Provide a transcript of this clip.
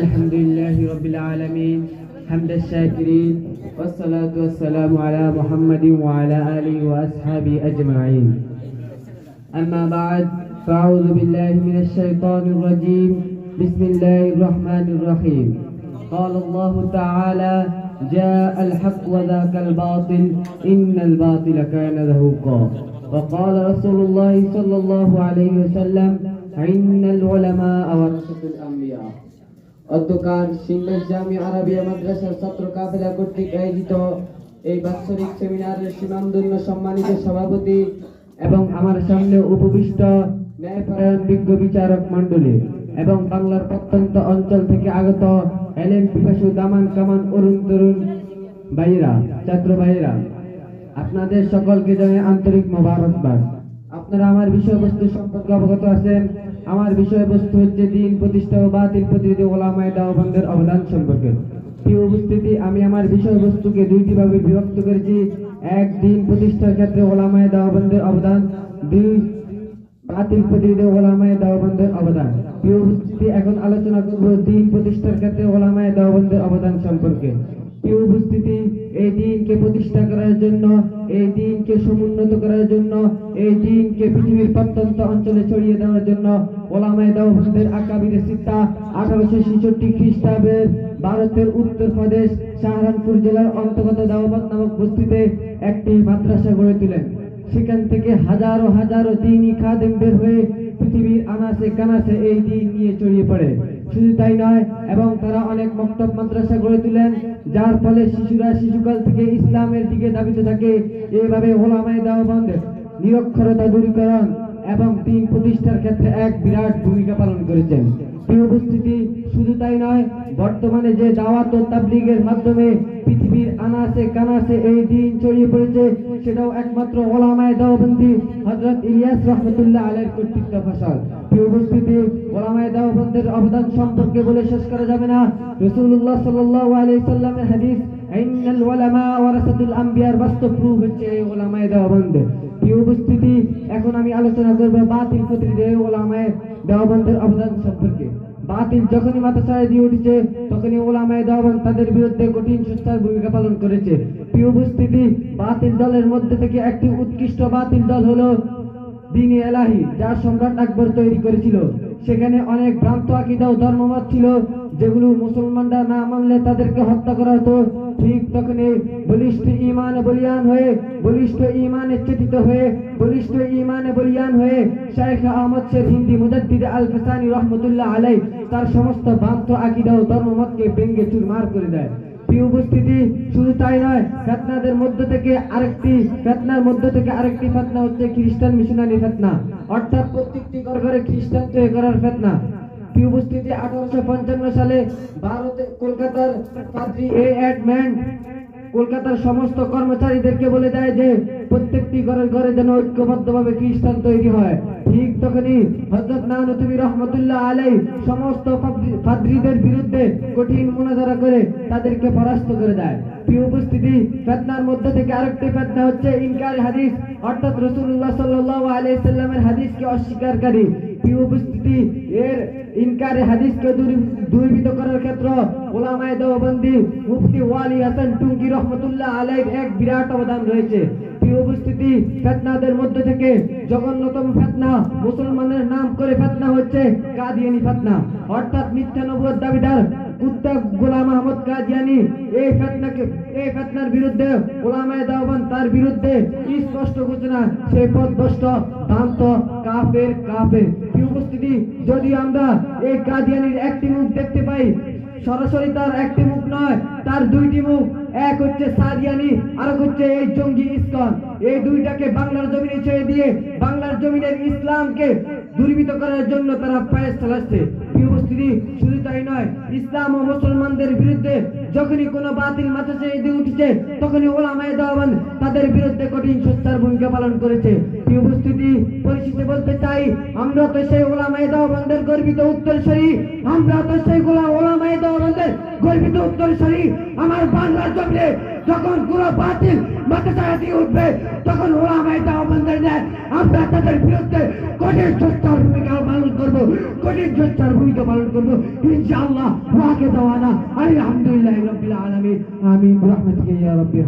الحمد لله رب العالمين حمد الشاكرين والصلاة والسلام على محمد وعلى آله وأصحابه أجمعين. أما بعد فأعوذ بالله من الشيطان الرجيم. بسم الله الرحمن الرحيم. قال الله تعالى جاء الحق وذاك الباطل إن الباطل كان ذهوقا وقال رسول الله صلى الله عليه وسلم إن العلماء ورثة الأنبياء. অধ্যকার সিংহের জামি আরবিয়া মাদ্রাসার ছাত্র কাফেলা কর্তৃক আয়োজিত এই বাৎসরিক সেমিনারের সীমান্দন্য সম্মানিত সভাপতি এবং আমার সামনে উপবিষ্ট ন্যায়পরায়ণ বিজ্ঞ বিচারক মণ্ডলী এবং বাংলার প্রত্যন্ত অঞ্চল থেকে আগত এলএম পিপাসু দামান কামান অরুণ তরুণ ভাইরা ছাত্র ভাইরা আপনাদের সকলকে জানাই আন্তরিক মোবারকবাদ। আপনারা আমার বিষয়বস্তু সম্পর্কে অবগত আছেন। আমার বিষয়বস্তু হচ্ছে দিন প্রতিষ্ঠা ও বাতিল প্রতিনিধি ওলামায় দাওবন্দের অবদান সম্পর্কে। প্রিয় উপস্থিতি, আমি আমার বিষয়বস্তুকে দুইটি ভাবে বিভক্ত করেছি। এক, দিন প্রতিষ্ঠার ক্ষেত্রে ওলামায় দাওবন্দের অবদান। দুই, বাতিল প্রতিনিধি ওলামায় দাওবন্দের অবদান। প্রিয় উপস্থিতি, এখন আলোচনা করব দিন প্রতিষ্ঠার ক্ষেত্রে ওলামায় দাওবন্দের অবদান সম্পর্কে। প্রিয় উপস্থিতি দিনকে প্রতিষ্ঠা করার জন্য, এই দিনকে সমুন্নত করার জন্য, এই দিনকে পৃথিবীর প্রত্যন্ত অঞ্চলে ছড়িয়ে দেওয়ার জন্য ওলামায় দাওবন্দের আকাবির সিত্তা আঠারোশো ছেষট্টি খ্রিস্টাব্দের ভারতের উত্তরপ্রদেশ সাহারানপুর জেলার অন্তর্গত দাওবাদ নামক বস্তিতে একটি মাদ্রাসা গড়ে তোলেন। সেখান থেকে হাজারো হাজারো দিনই খাদেম বের হয়ে পৃথিবীর আনাসে কানাসে এই দিন নিয়ে ছড়িয়ে পড়ে। শুধু তাই নয় এবং তারা অনেক মক্তব মাদ্রাসা গড়ে তুলেন, যার ফলে শিশুরা শিশুকাল থেকে ইসলামের দিকে দাবিতে থাকে। এইভাবে ওলামায় দাওবন্দ নিরক্ষরতা দূরীকরণ এবং দিন প্রতিষ্ঠার ক্ষেত্রে এক বিরাট ভূমিকা পালন করেছেন। উপস্থিতি, শুধু তাই নয়, বর্তমানে যে দাওয়াত ও তাবলিগের মাধ্যমে পৃথিবীর আনাসে কানাসে এই দিন ছড়িয়ে পড়েছে, সেটাও একমাত্র ওলামায় দাওবন্দি হযরত ইলিয়াস রহমতুল্লাহ আলের কর্তৃত্ব ফসল উপস্থিতি, ওলামায় দাওবন্দের অবদান সম্পর্কে বলে শেষ করা যাবে না। রাসূলুল্লাহ সাল্লাল্লাহু আলাইহি সাল্লামের হাদিস, ইন্নাল উলামা ওয়ারাসাতুল আম্বিয়ার বাস্তব প্রুফ হচ্ছে এই ওলামায় দাওবন্দ উপস্থিতি এখন আমি আলোচনা করব বাতিল প্রতিনিধি ওলামায় দেওবন্দের অবদান সম্পর্কে। বাতিল যখনই মাথা ছাড়া দিয়ে উঠেছে, তখনই ওলামায় দেওবন্দ তাদের বিরুদ্ধে কঠিন সুস্থার ভূমিকা পালন করেছে। প্রিয় উপস্থিতি বাতিল দলের মধ্যে থেকে একটি উৎকৃষ্ট বাতিল দল হলো দিনী এলাহি, যা সম্রাট আকবর তৈরি করেছিল। সেখানে অনেক ভ্রান্ত আকিদা ও ধর্মমত ছিল, যেগুলো মুসলমানরা না মানলে তাদেরকে হত্যা করা হতো। ঠিক তখনই বলিষ্ঠ ইমান বলিয়ান হয়ে, বলিষ্ঠ ইমানে চেতিত হয়ে, বলিষ্ঠ ইমানে বলিয়ান হয়ে শেখ আহমদ শেখ হিন্দি মুজাদ্দিদ আল ফেসানি রহমতুল্লাহ আলাই তার সমস্ত ভ্রান্ত আকিদা ও ধর্মমতকে ভেঙ্গে চুরমার করে দেয়। প্রিয় উপস্থিতি শুধু তাই নয়, ফেতনাদের মধ্য থেকে আরেকটি, ফেতনার মধ্য থেকে আরেকটি ফেতনা হচ্ছে খ্রিস্টান মিশনারি ফেতনা। অর্থাৎ প্রত্যেকটি ঘর ঘরে খ্রিস্টান তৈরি করার ফেতনা। উপস্থিতি আঠারোশো পঞ্চান্ন সালে ভারতে কলকাতার এ কলকাতার সমস্ত কর্মচারীদেরকে বলে দেয় যে, প্রত্যেকটি ঘরের ঘরে যেন ঐক্যবদ্ধভাবে খ্রিস্টান তৈরি হয়। ঠিক তখনই হজরত নানতুবি রহমতুল্লাহ আলাই সমস্ত ফাদ্রিদের বিরুদ্ধে কঠিন মোনাজারা করে তাদেরকে পরাস্ত করে দেয়। প্রিয় উপস্থিতি, ফেতনার মধ্যে থেকে আরেকটি ফেতনা হচ্ছে ইনকার হাদিস। অর্থাৎ রসুল্লাহ সাল্লাহ আলাই হাদিসকে অস্বীকারী প্রিয় উপস্থিতি? এর ইনকারে হাদিসকে দূরী- দূরীভূত করার ক্ষেত্র ওলামায় দেওবন্দি মুফতি ওয়ালি হাসান টুঙ্কি রহমতুল্লাহ আলাইর এক বিরাট অবদান রয়েছে। উপস্থিতি? ফেতনাদের মধ্যে থেকে জঘন্যতম ফেতনা, মুসলমানের নাম করে ফেতনা হচ্ছে কাদিয়ানি ফেতনা। অর্থাৎ মিথ্যা নবুয়ত দাবিদার কুত্তা গোলাম আহমদ কাদিয়ানি এই ফেতনাকে এই ফেতনার বিরুদ্ধে ওলামায় দাওবান তার বিরুদ্ধে স্পষ্ট ঘোষণা, সেই পথভ্রষ্ট, ভ্রান্ত কাফের কাফের। কি উপস্থিতি যদি আমরা এই কাদিয়ানির একটি মুখ দেখতে পাই, সরাসরি তার একটি মুখ নয়, তার দুইটি মুখ। এক হচ্ছে সাদিয়ানি আর হচ্ছে এই জঙ্গি ইসকন। এই দুইটাকে বাংলার জমিনে ছেড়ে দিয়ে বাংলার জমিনের ইসলামকে দুর্বৃত করার জন্য তারা পায়ে চালাচ্ছে ওলামায় আমরা ওলামায় দাওয়ানদের আমরা ওলামায় দাওয়ানদের বাংলার যখন কোনো বাতিল মাথাচাড়া দিয়ে উঠবে, তখন ওরা আমায় দাওয়াবন্দের নেয় আমরা তাদের বিরুদ্ধে কঠিন করব কঠিন চেষ্টার ভূমিকা পালন করব। ইনশাআল্লাহ ওয়াকে দেওয়ানা আলহামদুলিল্লাহ রবিল আলমী আমিন। রহমতিকে রব্বিল